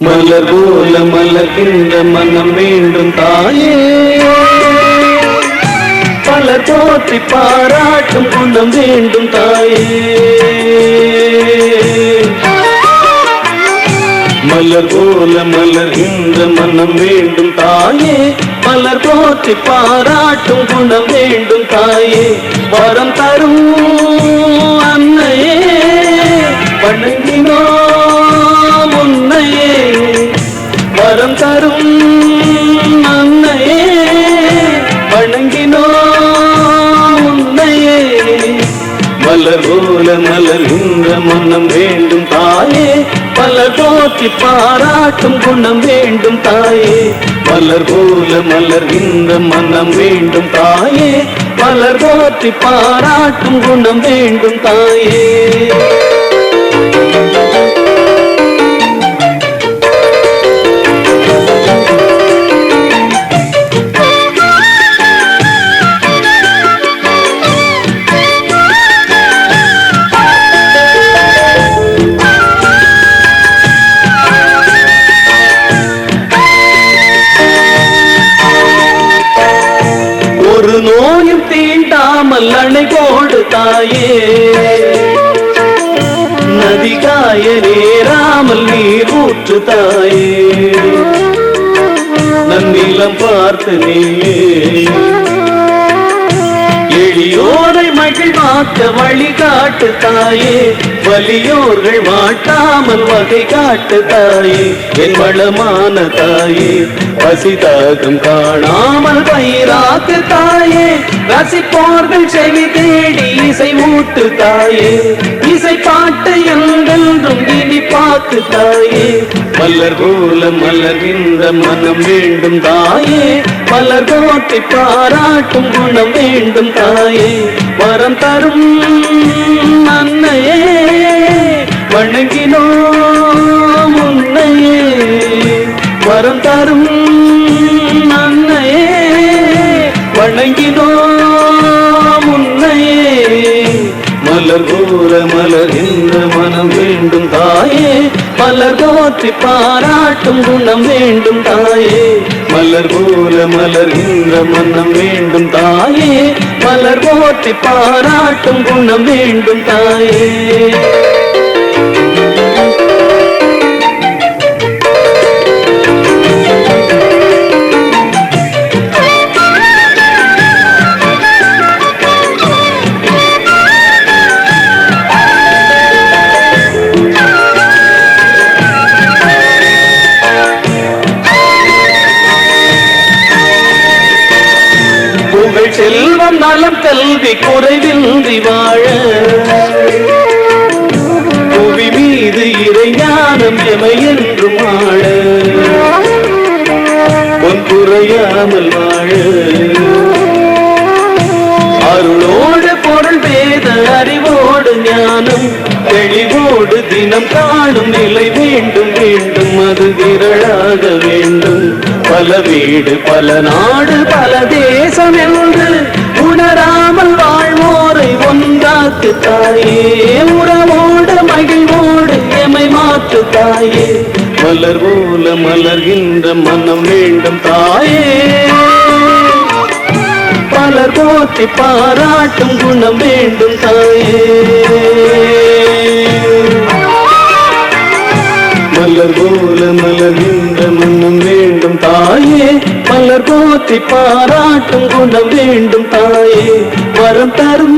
மலர் போல மலர்கின்ற மனம் வேண்டும் தாயே. பல போற்றி பாராட்டும் குணம் வேண்டும் தாயே. மலர் போல மலர்கின்ற மனம் வேண்டும் தாயே மலர் போற்றி பாராட்டும் குணம் வேண்டும் தாயே. வரம் தரும் அன்னையே வணங்கினோ போற்றி பாராட்டும் குணம் வேண்டும் தாயே. மலர் போல மலர்கின்ற மனம் வேண்டும் தாயே. மலர் போற்றி பாராட்டும் குணம் வேண்டும் தாயே. போடு தாயே நதிகாய நேராமல் நீர் ஊற்று தாயே. நன்னிலம் பார்த்து நீயே. எளியோரை மகிழ்வாக்க வழிகாட்டு தாயே. வலியோர்கள் மாட்டாமல் வகை காட்டு தாயே. என் வளமான தாயே பசிதாகம் காணாமல் பயிராக்கு தாயே. ரசிப்போர்கள் செவி தேடி இசை ஊட்டு தாயே. இசை பாட்டு எங்கென்றும் இனி பார்த்து தாயே மலர் போல மலர்கின்ற மனம் வேண்டும் தாயே. மலர் போட்டி பாராட்டும் குணம் வேண்டும் தாயே. வரம் தரும் அன்னையே வணங்கினோ முன்னையே வரம் தரும் அன்னையே வணங்கினோ முன்னையே மலர் போல மலர்கின்ற மனம் வேண்டும் தாயே மலர் போற்றி பாராட்டும் குணம் வேண்டும் தாயே. மலர் போல மலர்கின்ற மனம் வேண்டும் தாயே. மலர் போற்றி பாராட்டும் குணம் வேண்டும் தாயே. செல்வம் கல்வி குறைவின்றி வாழ. புவி மீது இறைஞானம் எமை என்றும் ஆழ. பொன் குறையாமல் வாழ. அருளோடு பொருள் வேத அறிவோடு ஞானம் தெளிவோடு தினம் காணும் நிலை வேண்டும் வேண்டும் அது திரளாக வேண்டும். பல வீடு பல நாடு பல தேசம் என்று ஒன்றாக்கு தாயே உறவோடு மகிழ்வோடு எமை மாற்று தாயே மலர் போல மலர்கின்ற மனம் வேண்டும் தாயே. பலர் போற்றி பாராட்டும் குணம் வேண்டும் தாயே. மலர் போற்றி பாராட்டும் குணம் வேண்டும் தாயே. வரம் தரும்